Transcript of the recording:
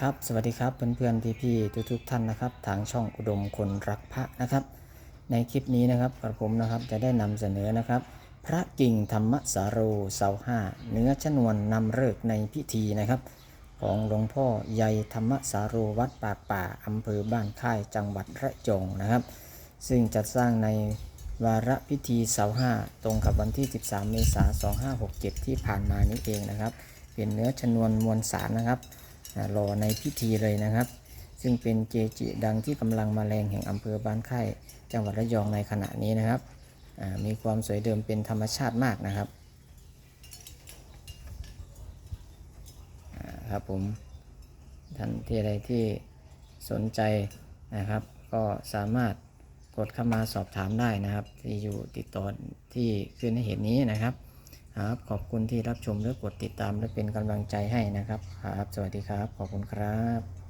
ครับสวัสดีครับเพื่อนๆพี่ๆทุกๆท่านนะครับ ทางช่องอุดมคนรักพระนะครับ ในคลิปนี้นะครับกระผมนะครับจะได้นำเสนอนะครับ พระกิ่งธรรมสาโรเสาห้าเนื้อชนวนนำเลิกในพิธีนะครับ ของหลวงพ่อใหญ่ธรรมสาโรวัดปากป่าอำเภอบ้านค่ายจังหวัดระยองนะครับ ซึ่งจัดสร้างในวาระพิธีเสาห้าตรงกับวันที่ 13 เมษายน 2567 ที่ผ่านมานี้เองนะครับ เป็นเนื้อชนวนมวลสารนะครับ อ่ารอในพิธีเลยนะครับ ซึ่งเป็นเกจิดังที่กำลังมาแรงแห่งอำเภอบ้านค่จังหวัดระยองในขณะนี้นะครับ มีความสวยเดิมเป็นธรรมชาติมากนะครับครับผมท่านที่ใดที่สนใจนะครับ ก็สามารถกดเข้ามาสอบถามได้นะครับ ที่อยู่ติดต่อที่ขึ้นให้เห็นนี้นะครับ ครับ ขอบคุณที่รับชมและกดติดตามและเป็นกำลังใจให้นะครับ ครับ สวัสดีครับ ขอบคุณครับ